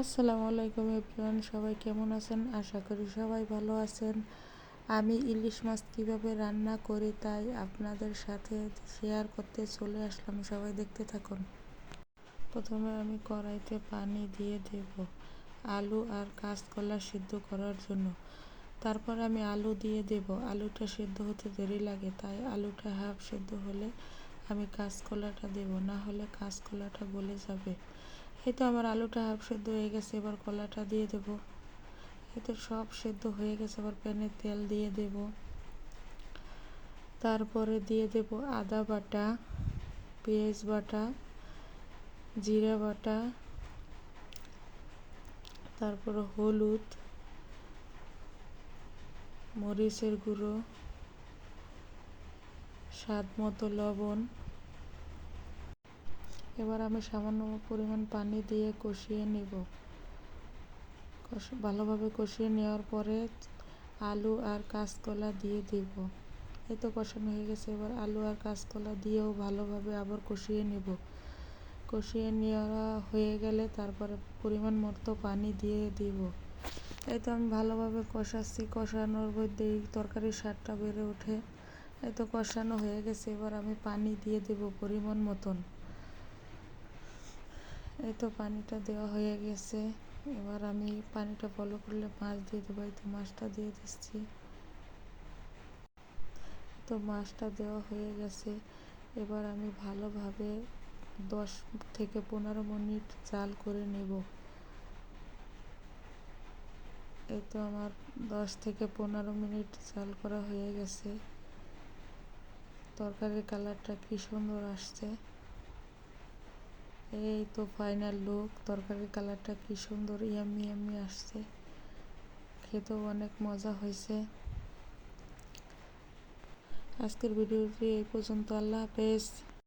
আসসালামু আলাইকুম এভরিওয়ান, সবাই কেমন আছেন? আশা করি সবাই ভালো আছেন। আমি ইলিশ মাছ কীভাবে রান্না করি তাই আপনাদের সাথে শেয়ার করতে চলে আসলাম, সবাই দেখতে থাকুন। প্রথমে আমি কড়াইতে পানি দিয়ে দেব আলু আর কাঁচকলা সিদ্ধ করার জন্য। তারপর আমি আলু দিয়ে দেব। আলুটা সিদ্ধ হতে দেরি লাগে, তাই আলুটা হাফ সিদ্ধ হলে আমি কাঁচকলাটা দেব, না হলে কাঁচকলাটা গলে যাবে। এই তো আমার আলুটা হাফ সেদ্ধ হয়ে গেছে, এবার কলাটা দিয়ে দেব। এই তো সব সেদ্ধ হয়ে গেছে, এবার প্যানে তেল দিয়ে দেব। তারপরে দিয়ে দেব আদা বাটা, পেঁয়াজ বাটা, জিরা বাটা, তারপরে হলুদ, মরিচের গুঁড়ো, স্বাদ মতো লবণ। এবার আমি সামান্য পরিমাণ পানি দিয়ে কষিয়ে নেব। ভালোভাবে কষিয়ে নেওয়ার পরে আলু আর কাঁচকলা দিয়ে দেব। এই তো কষানো হয়ে গেছে। এবার আলু আর কাঁচকলা দিয়েও ভালোভাবে আবার কষিয়ে নেব। কষিয়ে নেওয়া হয়ে গেলে তারপরে পরিমাণ মতো পানি দিয়ে দিব। এই তো আমি ভালোভাবে কষাচ্ছি। কষানোর মধ্যে এই তরকারির স্বাদটা বেড়ে ওঠে। এই তো কষানো হয়ে গেছে। এবার আমি পানি দিয়ে দেব পরিমাণ মতন। এই তো পানিটা দেওয়া হয়ে গেছে। এবার আমি পানিটা ফলো করলে মাছ দিয়ে দেবো, এই তো মাছটা দিয়ে দিচ্ছি। তো মাছটা দেওয়া হয়ে গেছে। এবার আমি ভালোভাবে দশ থেকে পনেরো মিনিট জাল করে নেব। এই তো আমার দশ থেকে পনেরো মিনিট জাল করা হয়ে গেছে। তরকারির কালারটা কি সুন্দর আসছে। এই তো ফাইনাল লুক তরকারির কালারটা কি সুন্দর ইয়ামি ইয়ামি আসছে। খেতেও অনেক মজা হয়েছে। আজকের ভিডিওটি এই পর্যন্ত, আল্লাহ হাফেজ।